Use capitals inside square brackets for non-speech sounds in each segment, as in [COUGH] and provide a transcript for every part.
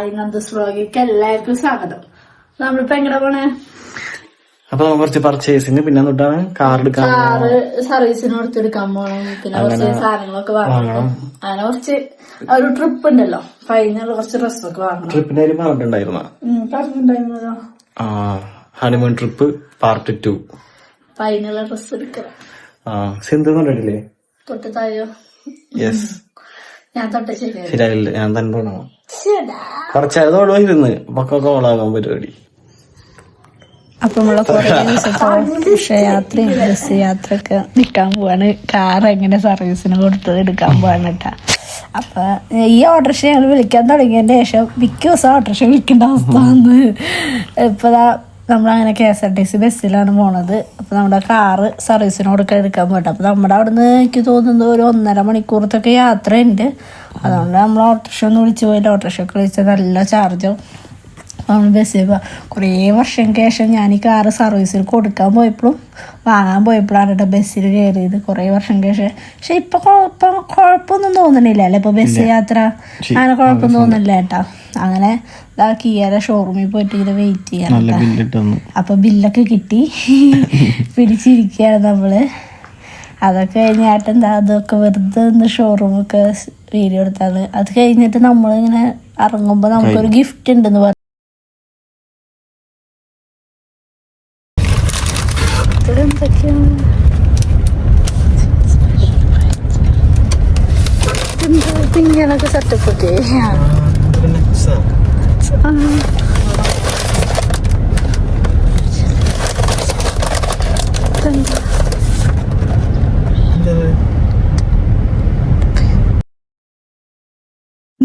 Hi നന്ദസ് വ്ളോഗിക്ക് എല്ലാവർക്കും സ്വാഗതം നമ്മളിപ്പോ എങ്ങനെ പോണേ അപ്പൊ കുറച്ച് പർച്ചേസിന് പിന്നെ തൊട്ടാണ് കാർ എടുക്കാൻ കാറ് സർവീസിന് കൊടുത്തെടുക്കാൻ പോണം? പിന്നെ കുറച്ച് സാധനങ്ങളൊക്കെ വാങ്ങണം. അങ്ങനെ കുറച്ച് ഒരു ട്രിപ്പ് ഉണ്ടല്ലോ. ഫൈനൽ കുറച്ച് ഡ്രസ്സൊക്കെ വാങ്ങണം. ട്രിപ്പിന്റെ കാര്യം പറഞ്ഞിട്ടുണ്ടായിരുന്നോ പറഞ്ഞിട്ടുണ്ടായിരുന്നല്ലോ ആ honeymoon trip part two final dress എടുക്കണം ആ സിന്ധു കണ്ടിട്ടില്ലേ? തൊട്ട് തായോ യെസ് ഞാൻ തൊട്ടേ ശരിയായി ശരിയായില്ല. ഞാൻ തന്നെ കുറച്ചതോളം ഇരുന്ന് ഒക്കെ കോളാകാൻ പരിപാടി. അപ്പൊ നമ്മളെ കൊറേ ദിവസത്തെ യാത്രയും ബസ് യാത്ര ഒക്കെ നിക്കാൻ പോവാണ്. കാർ എങ്ങനെ സർവീസിന് കൊടുത്തത് എടുക്കാൻ പോവാണ് കേട്ടാ അപ്പൊ ഈ ഓട്ടോറിക്ഷ ഞങ്ങൾ വിളിക്കാൻ തുടങ്ങിയതിന്റെ ശേഷം മിക്ക ദിവസം ഓട്ടോറിക്ഷ വിളിക്കേണ്ട അവസ്ഥ വന്ന്. ഇപ്പതാ നമ്മളങ്ങനെ K S R T C ബസ്സിലാണ് പോണത്. അപ്പൊ നമ്മുടെ കാറ് സർവീസിന് കൊടുക്കാൻ എടുക്കാൻ പോയിട്ട്. അപ്പൊ നമ്മുടെ അവിടുന്ന് എനിക്ക് തോന്നുന്നത് ഒരു ഒന്നര മണിക്കൂറത്തൊക്കെ യാത്രയുണ്ട്. അതുകൊണ്ട് നമ്മൾ ഓട്ടോറിക്ഷ ഒന്ന് വിളിച്ചു പോയില്ല ഓട്ടോറിക്ഷ ഒക്കെ വിളിച്ചാൽ നല്ല ചാർജും പോ- കുറേ വർഷം ശേഷം ഞാൻ ഈ കാറ് സർവീസിൽ കൊടുക്കാൻ പോയപ്പോഴും വാങ്ങാൻ പോയപ്പോഴാണ് കേട്ടോ ബസ്സിൽ കയറിയത്. കുറേ വർഷം ശേഷം പക്ഷെ ഇപ്പം കുഴപ്പം കുഴപ്പമൊന്നും തോന്നണില്ല അല്ലേ? ഇപ്പോൾ ബസ് യാത്ര അങ്ങനെ കുഴപ്പമൊന്നും തോന്നില്ല കേട്ടോ. അങ്ങനെ ഇതാ കിയറെ ഷോറൂമിൽ പോയിട്ട് ഇങ്ങനെ വെയിറ്റ് ചെയ്യാൻ നല്ല ബില്ലിട്ട് വന്നു അപ്പൊ ബില്ലൊക്കെ കിട്ടി. [LAUGHS] പിടിച്ചിരിക്കുകയാണ് നമ്മൾ. അതൊക്കെ കഴിഞ്ഞാട്ട് എന്താ അതൊക്കെ വെറുതെ ഒന്ന് ഷോറൂമൊക്കെ വീഡിയോ എടുത്താണ്. അത് കഴിഞ്ഞിട്ട് നമ്മളിങ്ങനെ ഇറങ്ങുമ്പോൾ നമുക്കൊരു ഗിഫ്റ്റ് ഉണ്ടെന്ന് പറഞ്ഞു ഇതെന്തൊക്കെയാണ് എന്താ ഇത് ഇങ്ങനൊക്കെ സെറ്റപ്പ് ഒക്കെ ആ ഇതെന്താ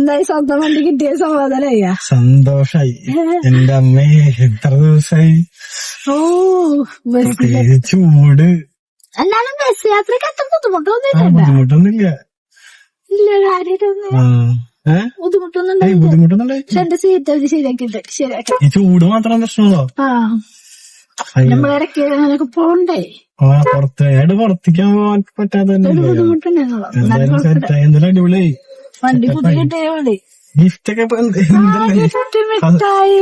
എന്തായി? സ്വന്തം വണ്ടി കിട്ടിയ സമാധാനയ്യ സന്തോഷായി. എന്റെ അമ്മേ എത്ര ദിവസായി? ഓ ചൂട്. എന്നാലും ബസ് യാത്രയ്ക്ക് അത്ര ബുദ്ധിമുട്ടൊന്നും ഇല്ല ബുദ്ധിമുട്ടൊന്നും ചൂട് മാത്രം പ്രശ്നമുള്ളോ. നമ്മളിടയ്ക്ക് പോണ്ടേ? ആ പുറത്ത് ഏട് പുറത്തേക്കാൻ പറ്റാതെ എന്തായാലും അടിപൊളിയായി. വണ്ടി പുതിയ കിട്ടിയ മതി ഗിഫ്റ്റ് മിഠായി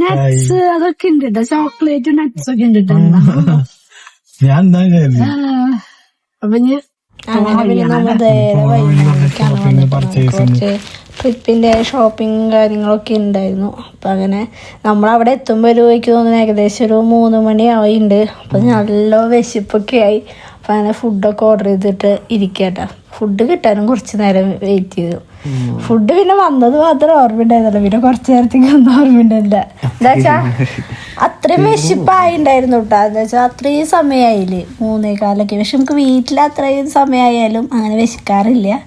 നട്ട്സ് അതൊക്കെ ഉണ്ട് കേട്ടോ ചോക്ലേറ്റ് നട്ട്സ് ഒക്കെ ഉണ്ട് കേട്ടോ ഞാൻ അപ്പൊ നമ്മൾ ട്രിപ്പിന്റെ ഷോപ്പിംഗ് കാര്യങ്ങളൊക്കെ ഉണ്ടായിരുന്നു. അപ്പൊ അങ്ങനെ നമ്മളവിടെ എത്തുമ്പോൾ ഒരു എനിക്ക് തോന്നുന്നു ഏകദേശം ഒരു മൂന്ന് മണി ആയിണ്ട് അപ്പൊ നല്ല വിശപ്പൊക്കെ ആയി. അപ്പൊ അങ്ങനെ ഫുഡൊക്കെ ഓർഡർ ചെയ്തിട്ട് ഇരിക്കട്ടോ. ഫുഡ് കിട്ടാനും കുറച്ച് നേരം വെയിറ്റ് ചെയ്തു. ഫുഡ് പിന്നെ വന്നത് മാത്രം ഓർമ്മയുണ്ടായിരുന്നല്ലോ പിന്നെ കുറച്ച് നേരത്തേക്ക് ഒന്നും ഓർമ്മയുണ്ടായില്ല എന്താ വെച്ചാ അത്രയും വിശപ്പായിണ്ടായിരുന്നു കേട്ടോ എന്താ വെച്ചാൽ അത്രയും സമയമായില്ലേ മൂന്നേ കാലൊക്കെ പക്ഷെ നമുക്ക് വീട്ടിൽ അത്രയും സമയമായാലും അങ്ങനെ വിശക്കാറില്ല.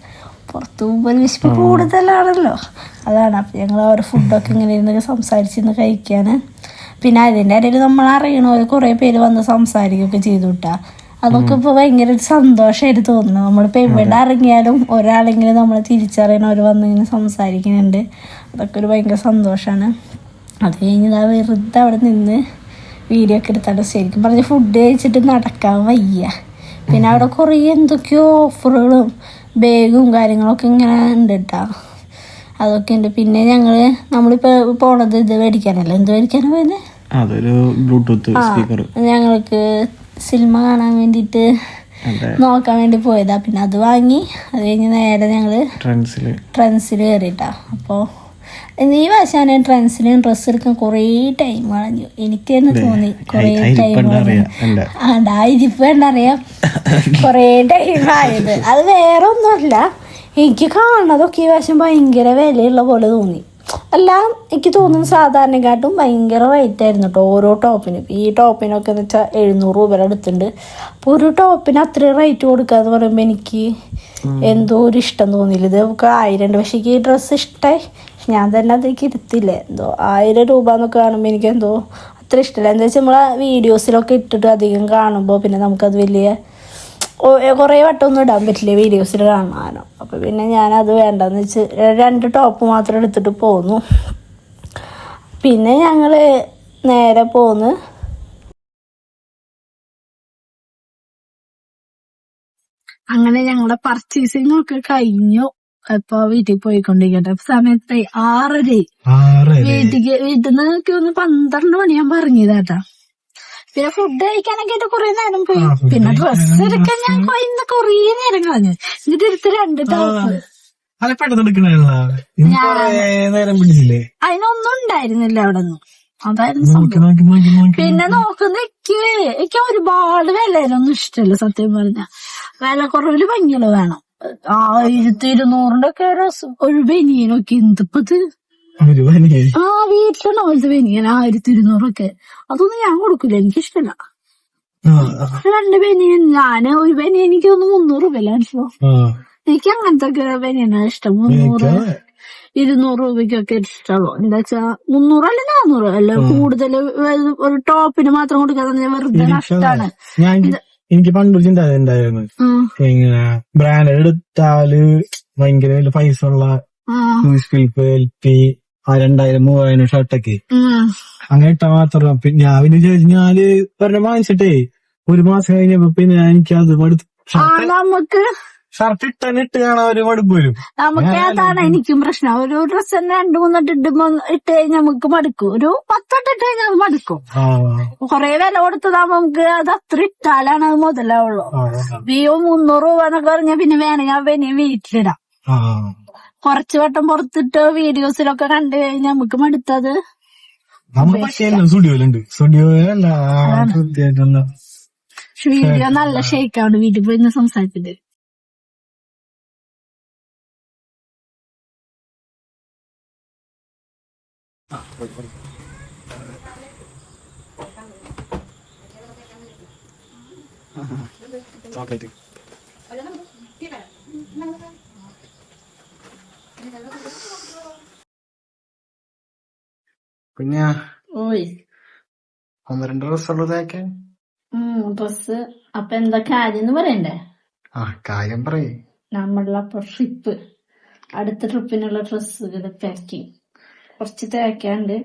പുറത്തു പോകുമ്പോൾ വിശപ്പ് കൂടുതലാണല്ലോ. അതാണ്. അപ്പം ഞങ്ങൾ ഓരോ ഫുഡൊക്കെ ഇങ്ങനെ ഇരുന്ന് സംസാരിച്ചിരുന്ന് കഴിക്കാൻ പിന്നെ അതിന്റെ ഇടയിൽ നമ്മൾ അറിയണ കുറേ പേര് വന്ന് സംസാരിക്കുകയൊക്കെ ചെയ്തു കേട്ടാ അതൊക്കെ ഇപ്പൊ ഭയങ്കര ഒരു സന്തോഷമായിട്ട് തോന്നുന്നു. നമ്മളിപ്പോ എവിടെ ഇറങ്ങിയാലും ഒരാളെങ്കിലും നമ്മളെ തിരിച്ചറിയണവർ വന്ന് ഇങ്ങനെ സംസാരിക്കുന്നുണ്ട്. അതൊക്കെ ഒരു ഭയങ്കര സന്തോഷമാണ് അത് കഴിഞ്ഞ് ഇതാ വെറുതെ അവിടെ നിന്ന് വീഡിയോ ഒക്കെ എടുത്താണ് ശരിക്കും പറഞ്ഞ് ഫുഡ് കഴിച്ചിട്ട് നടക്കാൻ വയ്യ. പിന്നെ അവിടെ കുറേ എന്തൊക്കെയോ ഓഫറുകളും ബാഗും കാര്യങ്ങളൊക്കെ ഇങ്ങനെ ഉണ്ട് കേട്ടോ അതൊക്കെ ഉണ്ട്. പിന്നെ ഞങ്ങൾ നമ്മളിപ്പോൾ പോണത് ഇത് മേടിക്കാനല്ല? എന്ത് മേടിക്കാനാണ് പോയത്? അതൊരു ബ്ലൂടൂത്ത് സ്പീക്കർ ഞങ്ങൾക്ക് സിനിമ കാണാൻ വേണ്ടിയിട്ട് അതെ. നോക്കാൻ വേണ്ടി പോയതാ. പിന്നെ അത് വാങ്ങി അത് കഴിഞ്ഞ് നേരെ ഞങ്ങൾ ട്രെൻസിൽ കയറിട്ടാ. അപ്പോൾ ഈ ഞാൻ ട്രെൻസിലും ഡ്രസ്സ് എടുക്കാൻ കുറേ ടൈം കളഞ്ഞു. എനിക്ക് തന്നെ തോന്നി കുറേ ടൈം ആണ്ടാ ഇരിപ്പ് കണ്ടറിയാം കുറേ ടൈം ആയത്. അത് വേറെ ഒന്നുമല്ല എനിക്ക് കാണുന്നതൊക്കെ ഈ വശം ഭയങ്കര വിലയുള്ള പോലെ തോന്നി. അല്ല എനിക്ക് തോന്നുന്നു സാധാരണക്കാട്ടും ഭയങ്കര റേറ്റ് ആയിരുന്നു കേട്ടോ ഓരോ ടോപ്പിനും ഈ ടോപ്പിനൊക്കെ എന്ന് വെച്ചാൽ എഴുന്നൂറ് രൂപയുടെ അടുത്തുണ്ട്. അപ്പോൾ ഒരു ടോപ്പിന് അത്രയും റേറ്റ് കൊടുക്കുക എന്ന് പറയുമ്പോൾ എനിക്ക് എന്തോ ഒരു ഇഷ്ടം തോന്നിയില്ല. ഇത് നമുക്ക് ആയിരം രണ്ട് പക്ഷേ ഈ ഡ്രസ്സ് ഇഷ്ടമായി ഞാൻ തന്നെ അതേക്ക് ഇരുത്തില്ല. എന്തോ ആയിരം രൂപ എന്നൊക്കെ കാണുമ്പോൾ എനിക്ക് എന്തോ അത്ര ഇഷ്ടമില്ല എന്താ വെച്ചാൽ നമ്മളെ വീഡിയോസിലൊക്കെ ഇട്ടിട്ട് അധികം കാണുമ്പോൾ പിന്നെ നമുക്കത് വലിയ കുറേ വട്ടമൊന്നും ഇടാൻ പറ്റില്ല വീഡിയോസിൽ കാണാനോ. അപ്പോൾ പിന്നെ ഞാനത് വേണ്ടെന്ന് വെച്ച് രണ്ട് ടോപ്പ് മാത്രം എടുത്തിട്ട് പോന്നു. പിന്നെ ഞങ്ങൾ നേരെ പോന്ന് അങ്ങനെ ഞങ്ങളുടെ പർച്ചേസിങ് ഒക്കെ കഴിഞ്ഞു. ഇപ്പൊ വീട്ടിൽ പോയിക്കൊണ്ടിരിക്കട്ടെ. സമയത്തായി സമയത്ത് ആറര ആറ് വീട്ടിക്ക് വീട്ടിൽ നിന്ന് ഒന്ന് പന്ത്രണ്ട് മണിയാകുമ്പോ ഇറങ്ങിയതാട്ടാ പിന്നെ ഫുഡ് കഴിക്കാനൊക്കെ ആയിട്ട് കൊറേ നേരം പോയി. പിന്നെ ഡ്രസ്സ് എടുക്കാൻ ഞാൻ ഇന്ന് കൊറേ നേരം കളഞ്ഞു. എന്നിട്ട് എടുത്ത് രണ്ട് ടോപ്പ് അതിനൊന്നും ഉണ്ടായിരുന്നില്ല അവിടെ നിന്ന് അതായിരുന്നു പിന്നെ നോക്കുന്ന എനിക്ക് എനിക്ക് ഒരുപാട് വിലയിലൊന്നും ഇഷ്ടമല്ല സത്യം പറഞ്ഞ. വില കുറവിൽ ഭംഗിയുള്ള വേണം. ആയിരത്തി ഇരുന്നൂറിന്റെ ഒക്കെ ഒരു ബനിയനൊക്കെ എന്തിപ്പത് ഒരു പനി ആ വീട്ടിലാണ് പോലത്തെ ബനിയൻ ആയിരത്തി ഇരുന്നൂറൊക്കെ. അതൊന്നും ഞാൻ കൊടുക്കില്ല. എനിക്കിഷ്ടല്ല. രണ്ട് ബനിയൻ ഞാൻ ഒരു ബനിയൻ എനിക്ക് ഒന്ന് മുന്നൂറ് രൂപയിലാണ് എനിക്ക് അങ്ങനത്തെ ഒക്കെ ബനിയനാണ് ഇഷ്ടം. മുന്നൂറ് ഇരുന്നൂറ് രൂപയ്ക്കൊക്കെ ഇഷ്ടമുള്ളൂ. എന്താ വെച്ചാ മുന്നൂറ് അല്ല നാന്നൂറ്. അല്ല കൂടുതൽ ഒരു ടോപ്പിന് മാത്രം കൊടുക്കാതെ വെറുതെ നഷ്ടാണ്. ഞാൻ എനിക്ക് പണ്ട് ചിന്ത ഉണ്ടായിരുന്നു. ഇങ്ങനെ ബ്രാൻഡ് എടുത്താൽ ഭയങ്കര പൈസ ഉള്ള എൽ പി ആ രണ്ടായിരം മൂവായിരം ഷർട്ടൊക്കെ. അങ്ങനെ ഇട്ടാ മാത്രം. പിന്നെ ഞാൻ പിന്നെ വിചാരിച്ചു ഞാൻ പറഞ്ഞ വാങ്ങിച്ചിട്ടേ ഒരു മാസം കഴിഞ്ഞപ്പോ പിന്നെ എനിക്ക് അത് മടുത്ത് നമുക്ക് ഷർട്ട് ഇട്ടാൻ ഇട്ട് കാണാൻ ഒരു മടുപ്പ് വരും. നമുക്ക് അതാണ് എനിക്കും പ്രശ്നം. ഒരു ഡ്രസ്സ് തന്നെ രണ്ടു മൂന്നെട്ട് ഇടുമ്പോ ഇട്ട് കഴിഞ്ഞാൽ നമുക്ക് മടുക്കും. ഒരു പത്തെട്ട് ഇട്ട് കഴിഞ്ഞാൽ അത് മടുക്കും. കൊറേ വില കൊടുത്തതാകുമ്പോ നമുക്ക് അത് അത്ര ഇട്ടാലാണ് അത് മുതലാവുള്ളൂ. വിയോ മുന്നൂറ് രൂപ എന്നൊക്കെ പറഞ്ഞാൽ പിന്നെ വേണമെങ്കിൽ ഞാൻ പിന്നെ വീട്ടിലിടാം. കുറച്ച് വട്ടം പുറത്തിട്ട് വീഡിയോസിലൊക്കെ കണ്ടു കഴിഞ്ഞാൽ നമുക്ക് മടുത്തത്. സ്റ്റുഡിയോയിലുണ്ട്. സ്റ്റുഡിയോയിലല്ല വീഡിയോ നല്ല ഷേക്കാണ് വീട്ടിൽ പോയി സംസാരിച്ചിട്ട്. ചോക്ലേറ്റ് പിന്നെ ഓയ് ഒന്ന് രണ്ട് ഡ്രസ്സുള്ളൂ തേക്കാൻ. ഡ്രസ് അപ്പൊ എന്താ കാര്യം എന്ന് പറയണ്ടേ? ആ കാര്യം പറയേ. നമ്മളുടെ അപ്പൊ ട്രിപ്പ് അടുത്ത ട്രിപ്പിനുള്ള ഡ്രസ്സുകൾ പാക്കിങ് കുറച്ച് തേക്കാണ്ട്.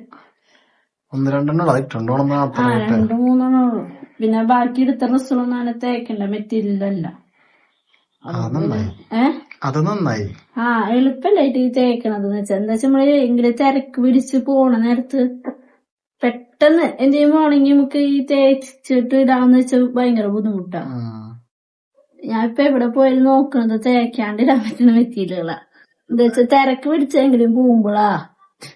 ഒന്ന് രണ്ടെണ്ണം മാത്രമായിട്ട്. രണ്ടു മൂന്നെണ്ണം ഉള്ളു. പിന്നെ ബാക്കി എടുത്ത ഡ്രസ്സുകളൊന്നും അങ്ങനെ തേക്കണ്ട. മെറ്റീരിയലല്ല അത് നന്നായി. ആ എളുപ്പല്ലേ ഈ തേക്കണത് വെച്ചാ? എന്താ വെച്ചാൽ നമ്മൾ എങ്കിലും തിരക്ക് പിടിച്ച് പോണ നേരത്ത് പെട്ടെന്ന് എന്ത് ചെയ്യുമ്പോ ഉണങ്ങി നമുക്ക് ഈ തേച്ചിട്ട് ഇടാന്ന് വെച്ചാൽ ഭയങ്കര ബുദ്ധിമുട്ടാ. ഞാൻ ഇപ്പൊ എവിടെ പോയാലും നോക്കണത് തേക്കാണ്ട് ഇടാൻ പറ്റുന്ന മെറ്റീരിയലുകളാ. എന്താ വെച്ചാ തിരക്ക് പിടിച്ചെങ്കിലും പോകുമ്പോളാ.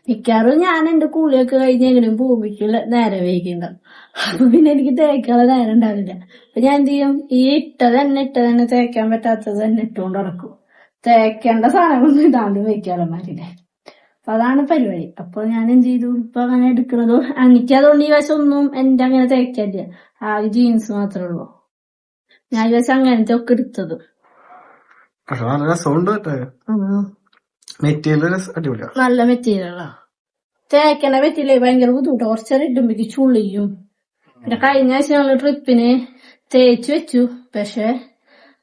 മിക്കാറും ഞാൻ എന്റെ കൂലിയൊക്കെ കഴിഞ്ഞെങ്കിലും പോകുമ്പോഴേക്കുള്ള നേരം വൈകിണ്ടാവും. അപ്പൊ പിന്നെ എനിക്ക് തേക്കാനുള്ള നേരം ഉണ്ടാവില്ല. അപ്പൊ ഞാൻ എന്ത് ചെയ്യും? ഈ ഇട്ട തന്നെ ഇട്ട തന്നെ തേക്കാൻ പറ്റാത്തത് തന്നെ ഇട്ടുകൊണ്ട് നടക്കും. തേക്കേണ്ട സാധനങ്ങളൊന്നും ഇടാണ്ട് വെക്കാളന്മാരില്ലേ അപ്പൊ അതാണ് പരിപാടി. അപ്പൊ ഞാൻ എന്ത് ചെയ്തു? ഇപ്പൊ അങ്ങനെ എടുക്കണത്. എനിക്ക് അതുകൊണ്ട് ഈ വശം ഒന്നും എന്റെ അങ്ങനെ തേക്കാനില്ല ആ ജീൻസ് മാത്രമേ ഉള്ളൂ. ഞാൻ ഈ വശം അങ്ങനത്തെ ഒക്കെ എടുത്തത്. പക്ഷെ നല്ല രസമുണ്ട് മെറ്റീരിയൽ അടിപൊളിയാ. നല്ല മെറ്റീരിയലാ. തേക്കണ മെറ്റീരിയൽ ഭയങ്കര ബുദ്ധിമുട്ടാ. കുറച്ചേരം ഇടുമ്പോഴേക്ക് ചുളിയും. പിന്നെ കഴിഞ്ഞ ആഴ്ച ഞങ്ങൾ ട്രിപ്പിന് തേച്ചു വെച്ചു. പക്ഷെ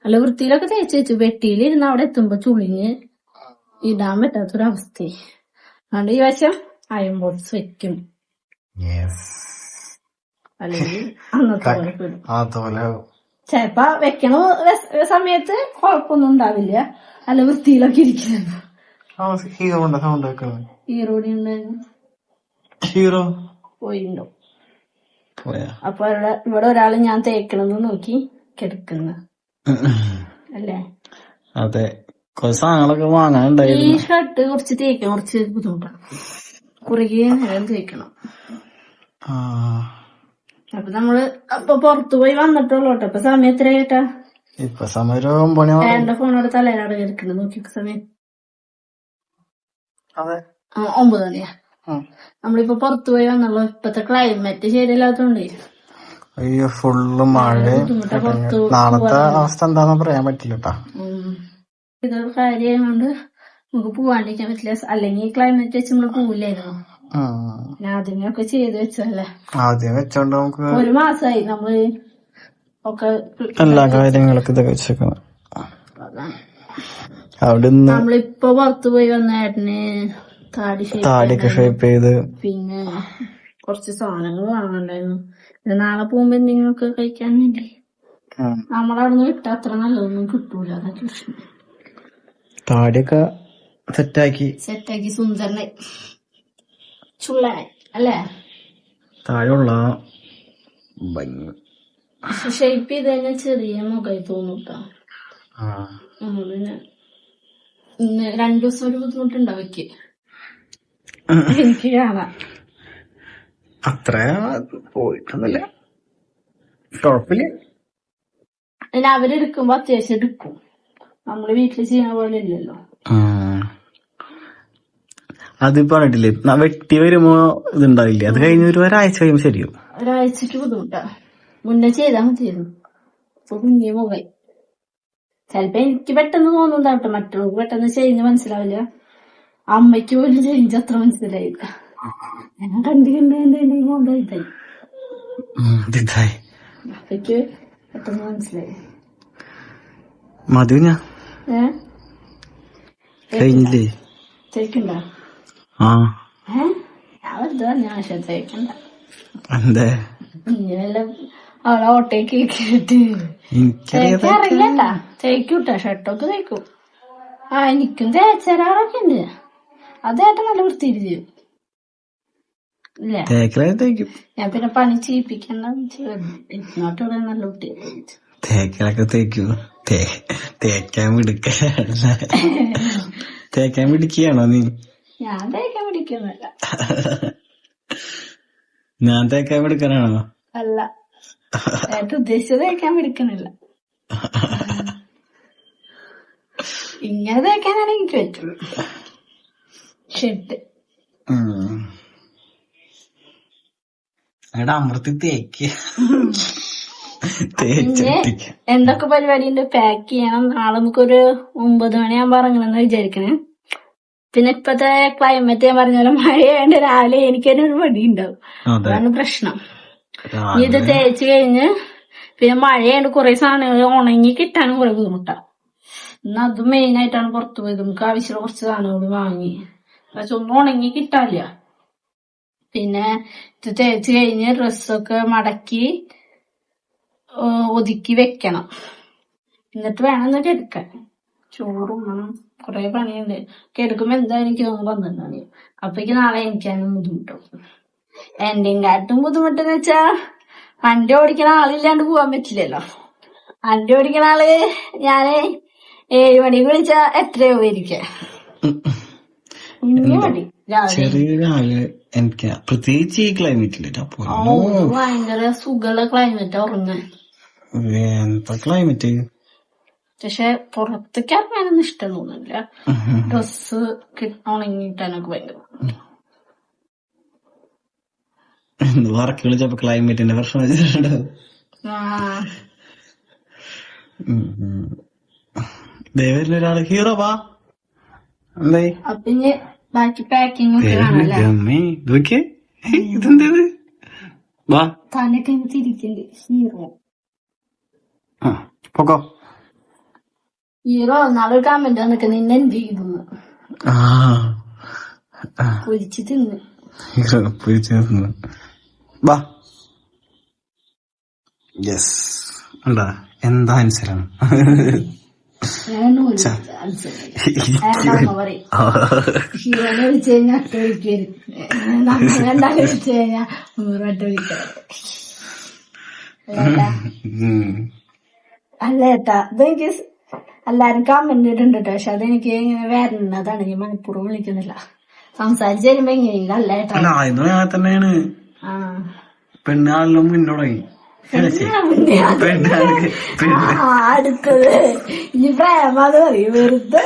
നല്ല വൃത്തിയിലൊക്കെ തേച്ചു വെച്ചു. വെട്ടിയിലിരുന്ന് അവിടെ എത്തുമ്പോ ചുളിഞ്ഞ് ഇടാൻ പറ്റാത്തൊരവസ്ഥ അതുകൊണ്ട് ഈ വശം അയൺ ബോക്സ് വെക്കും അല്ലെങ്കിൽ അന്നത്തെ പോലെ ചെലപ്പോ വെക്കണ സമയത്ത് കുഴപ്പമൊന്നും ഉണ്ടാവില്ല. നല്ല വൃത്തിയിലൊക്കെ ഇരിക്കുന്നത് ഹീറോ ഉണ്ട്? സൗണ്ട് വെക്കുന്നത് ഈറോടി ഉണ്ടായിരുന്നു ഹീറോ? പോയിണ്ടോ? പോയാ. അപ്പൊ ഇവിടെ ഇവിടെ ഒരാൾ ഞാൻ തേക്കണെന്ന് നോക്കി കിടക്കുന്നു. അല്ലേ? അതെ. കുറച്ച് സാധനങ്ങളൊക്കെ വാങ്ങാനുണ്ടായി ഈ ഷർട്ട് കുറച്ച് തേക്കാൻ കുറച്ച് ബുദ്ധിമുട്ടാണ്. കുറേ നേരം തേക്കണം. ആ. അപ്പൊ നമ്മൾ അപ്പൊ പുറത്തു പോയി വന്നിട്ടുള്ളൂ കേട്ടോ. അപ്പൊ സമയം എത്ര കേട്ടാ ഇപ്പൊ സമയം ഒരു ഒമ്പണി. എന്റെ ഫോണോട് തലയിലാണ് കിടക്കുന്നത് നോക്കി സമയം. അതെ. ആ, ഒമ്പത് മണിയാ. ഉം. നമ്മളിപ്പോ പുറത്തു പോയി വന്നുള്ളൂ ഇപ്പത്തെ ക്ലൈമറ്റ് ശരിയല്ലാത്തോണ്ടേ. അയ്യോ ഫുള്ള് മഴ ബുദ്ധിമുട്ടാ. പുറത്തു നാളത്തെ അവസ്ഥ എന്താന്ന് പറയാൻ പറ്റില്ല കേട്ടാ ഉം. ഇതൊരു കാര്യമായതുകൊണ്ട് നമുക്ക് പോവാണ്ടിരിക്കാൻ പറ്റില്ല. അല്ലെങ്കിൽ ക്ലൈമറ്റ് വെച്ച് നമ്മൾ പോവില്ലായിരുന്നു. ആദ്യമേ ഒക്കെ ചെയ്ത് വെച്ചല്ലേ ആദ്യം വെച്ചോണ്ട് നമുക്ക് ഒരു മാസമായി നമ്മൾ ഒക്കെ എല്ലാ കാര്യങ്ങളൊക്കെ ഇതൊക്കെ വെച്ചേക്കണം നമ്മളിപ്പോ പുറത്തു പോയി വന്ന ഏട്ടന് താടി താടിയൊക്കെ. ഷേപ്പ് ചെയ്ത്. പിന്നെ കുറച്ച് സാധനങ്ങൾ വാങ്ങണ്ടായിരുന്നു പിന്നെ നാളെ പോകുമ്പോ എന്തെങ്കിലും ഒക്കെ കഴിക്കാൻ വേണ്ടി നമ്മളവിടുന്ന് വിട്ടാ അത്ര നല്ലതൊന്നും കിട്ടൂല. അതൊക്കെ പ്രശ്നം. താടിയൊക്കെ സെറ്റാക്കി. സെറ്റാക്കി സുന്ദരനെ. അല്ലേ? താഴെയുള്ള ഭംഗി. ഷേപ്പ് ചെയ്ത് കഴിഞ്ഞാൽ ചെറിയ മുഖമായി തോന്നും പിന്നെ ഇന്ന് രണ്ടു ദിവസം ഒരു ബുദ്ധിമുട്ടുണ്ടാവും എനിക്ക്. എനിക്ക് കാണാം അത്ര പോയിട്ടൊന്നുമില്ല. കുഴപ്പമില്ല. അവരെടുക്കുമ്പോ അത്യാവശ്യം എടുക്കും. നമ്മൾ വീട്ടിൽ ചെയ്യണ പോലെ ഇല്ലല്ലോ അത് പറഞ്ഞിട്ടില്ലേ? വെട്ടി വരുമ്പോ ഇതുണ്ടാവില്ലേ? അത് കഴിഞ്ഞ ഒരു ഒരാഴ്ച കഴിയുമ്പോ ശരിയാവും. ഒരാഴ്ചക്ക് ബുദ്ധിമുട്ടാ. മുന്നേ ചെയ്താ മതിയായിരുന്നു. ഇപ്പൊ കുഞ്ഞെ മുഖായി ചെലപ്പോ എനിക്ക് പെട്ടെന്ന് തോന്നുന്നുണ്ടാവട്ടെ മറ്റുള്ളവർക്ക് പെട്ടെന്ന് ചേഞ്ച് മനസ്സിലാവില്ല. അമ്മയ്ക്ക് പോലും ചേഞ്ച് അത്ര മനസ്സിലായില്ല. ഞാൻ കണ്ട് കണ്ട് കണ്ട് കണ്ട് മോന്തായി അപ്പയ്ക്ക് പെട്ടെന്ന് മനസ്സിലായി. മതി ഞാൻ കഴിഞ്ഞില്ലേ? തേക്കണ്ട. ആ. എന്തേ? അവളെ ഓട്ടേക്ക് അറിയില്ലട്ടാ തേക്കൂട്ടാ. ഷർട്ടൊക്കെ തേക്കും. ആ എനിക്കും തേച്ചരാറൊക്കെ ഉണ്ട്. അതേട്ട നല്ല തേക്കും. ഞാൻ പിന്നെ പണി ചെയ്യിപ്പിക്കണ്ട ഇങ്ങോട്ട് ഇവിടെ നല്ല കുട്ടി തേക്കലൊക്കെ തേക്കൂ. തേ തേക്കാൻ മിടുക്ക തേക്കാൻ മിടുക്കിയാണോ നീ? ഞാൻ തേക്കാൻ പിടിക്കുന്നില്ല ഞാൻ തേക്കാൻ മിടുക്കാനാണോ അല്ല. ഉദ്ദേശിച്ചത് തേക്കാൻ പിടിക്കണില്ല ഇങ്ങനെ തേക്കാനാണ് എനിക്ക് പറ്റുള്ളൂ ഷെഡ്. ഉം. എടാ അമൃത്തി തേക്ക്. പിന്നെ എന്തൊക്കെ പരിപാടി ഉണ്ട് പാക്ക് ചെയ്യണം. നാളെ നമുക്കൊരു ഒമ്പത് മണിയാകുമ്പോ ഇറങ്ങണമെന്ന് വിചാരിക്കണേ. പിന്നെ ഇപ്പത്തെ ക്ലൈമറ്റ് ഞാൻ പറഞ്ഞ പോലെ മഴയായോണ്ട് രാവിലെ തന്നെ ഒരു മടി ഉണ്ടാവും അതാണ് പ്രശ്നം. ഇത് തേച്ച് കഴിഞ്ഞ് പിന്നെ മഴയായോണ്ട് കുറെ സാധനങ്ങൾ ഉണങ്ങി കിട്ടാനും കുറെ ബുദ്ധിമുട്ടാ. ഇന്ന് അത് മെയിൻ ആയിട്ടാണ് പുറത്തു പോയത്. നമുക്ക് ആവശ്യമുള്ള കുറച്ച് സാധനങ്ങൾ വാങ്ങി. പക്ഷെ ഒന്നും ഉണങ്ങി കിട്ടാനില്ല. പിന്നെ ഇത് തേച്ച് കഴിഞ്ഞ് ഡ്രസ്സൊക്കെ മടക്കി ഒതുക്കി വെക്കണം. എന്നിട്ട് വേണം എന്നിട്ട് എടുക്കാൻ ചോറും വേണം. കുറെ പണിയുണ്ട്. എടുക്കുമ്പോ എന്താ എനിക്ക് വന്നിട്ടുണ്ടെങ്കിൽ പന്ത്രണ്ട് മണി അപ്പേക്ക് നാളെ എനിക്കാനും ബുദ്ധിമുട്ടും എന്റെയും കാട്ടും ബുദ്ധിമുട്ടെന്ന് വെച്ചാ വണ്ടി ഓടിക്കണ ആളില്ലാണ്ട് പോവാൻ പറ്റില്ലല്ലോ. വണ്ടി ഓടിക്കണ ആൾ ഞാൻ ഏഴ് മണിക്ക് വിളിച്ചാ എത്രയോ ഇരിക്ക കുഞ്ഞു മടി. രാവിലെ. ചെറിയ രാവിലെ എനിക്ക് പ്രത്യേകിച്ച് ഈ ക്ലൈമറ്റിൽ ഓ ഇത് ഭയങ്കര സുഖമുള്ള ക്ലൈമറ്റ് ഉറങ്ങാൻ. എന്താ ക്ലൈമറ്റ്? പക്ഷെ പുറത്തേക്ക് ഇറങ്ങാനൊന്നും ഇഷ്ടം തോന്നുന്നില്ല ഡ്രസ് ഉണങ്ങിയിട്ടാനൊക്കെ ഭയങ്കര വർക്ക് വിളിച്ചപ്പോ ക്ലൈമറ്റിന്റെ പ്രശ്നം വെച്ചിട്ടുണ്ട്. ഒരാൾ. ഹീറോ വാ. എന്തായി ബാക്കി പാക്കിംഗ് ഇതെന്തത് വാ. ഹീറോ. ആ, പൊക്കോ. ഹീറോ നാളെ ഒരു കമന്റ് വന്നിട്ട് നിന്നെ എന്ത് ചെയ്തു ആ ആ, പൊരിച്ച് തിന്ന്. ഹീറോ പൊരിച്ചു നിർത്തുന്നു. വാ. യെസ് ഉണ്ടാ എന്താ അനുസരണം? ഞാൻ അമ്മ പറയും? ഹീറോനെ വിളിച്ചു കഴിഞ്ഞാൽ അട്ട വിളിക്കും നമ്മൾ രണ്ടാളെ വിളിച്ചു കഴിഞ്ഞാൽ നൂറ് വട്ടം ഉം. അല്ലേട്ടാ അതെനിക്ക് എല്ലാരും കമന്റ് കേട്ടോ പക്ഷെ അതെനിക്ക് ഇങ്ങനെ വരുന്നതാണ് ഞാൻ മണിപ്പൂർവം വിളിക്കുന്നില്ല. സംസാരിച്ച് വരുമ്പോ അല്ലേട്ടാ അല്ല ഞാൻ തന്നെയാണ്. ആ. പെണ്ണാളിലും പെണ്ണാൾക്ക് ആ, അടുത്തത്. ഇനി പ്രേമത് പറയും വെറുതെ.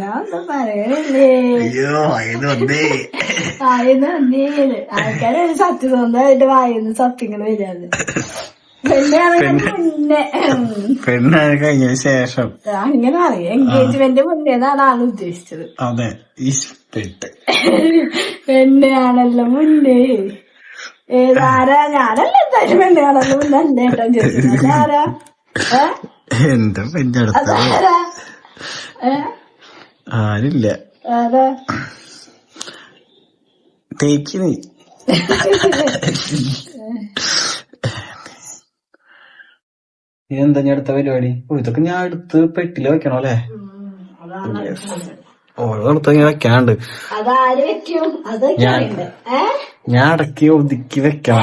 ഞാൻ എന്താ പറയണല്ലേ? അയ്യോ ഇത് വന്നേ. വായന്ന് വന്നേൽ ആൾക്കാരെ ഒരു സത്യസന്ധമായിട്ട് വായന്ന് സത്യങ്ങൾ വരാത്. പെണ്ണാണ് കഴിഞ്ഞ ശേഷം. അങ്ങനെ പറയും. എൻഗേജ്മെന്റ് മുന്നേന്നാണ് ആൾ ഉദ്ദേശിച്ചത്. അതെ പെണ്ണാണല്ലോ മുന്നേ. ഏതാരാ? ഞാനല്ല എന്തായാലും പെണ്ണാണല്ലോ മുന്നേ അല്ലേ ഏട്ടാ ചോദിച്ചത്? ആരാ ഏ? എന്താ ആരില്ല. ആരാ? തേക്ക് നീ. എന്താ ഞാൻ അടുത്ത പരിപാടി? ഓ, ഇതൊക്കെ ഞാൻ എടുത്ത് പെട്ടിൽ വെക്കണോ അല്ലേ? ഓരോ ഇങ്ങനെ വെക്കാണ്ട്. ഞാൻ അടക്കി ഒതുക്കി വെക്കാം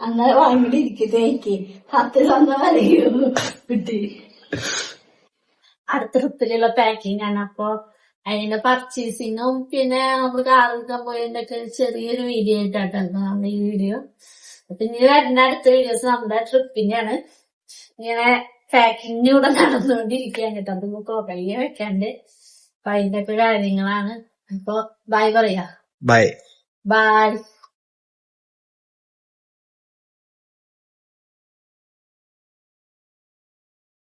അങ്ങനെ വാങ്ങിട്ട് പത്ത് കുട്ടി. അടുത്ത ട്രിപ്പിലുള്ള പാക്കിംഗ് ആണ്. അപ്പൊ അതിന്റെ പർച്ചേസിങ്ങും പിന്നെ നമ്മൾ കാറൊക്കെ പോയതിന്റെ ഒക്കെ ചെറിയൊരു വീഡിയോ ആയിട്ടാണ് നമ്മുടെ ഈ വീഡിയോ അപ്പൊ ഇനി വരുന്ന അടുത്ത വീഡിയോസ് നമ്മുടെ ട്രിപ്പിന്റെ ആണ് ഇങ്ങനെ പാക്കിംഗ് ഇവിടെ നടന്നുകൊണ്ടിരിക്കുകയാണ് കേട്ടോ. അത് കുറേ വെക്കാണ്ട്. അപ്പൊ അതിന്റെ ഒക്കെ കാര്യങ്ങളാണ്. അപ്പൊ ബൈ പറയാ. Bye bye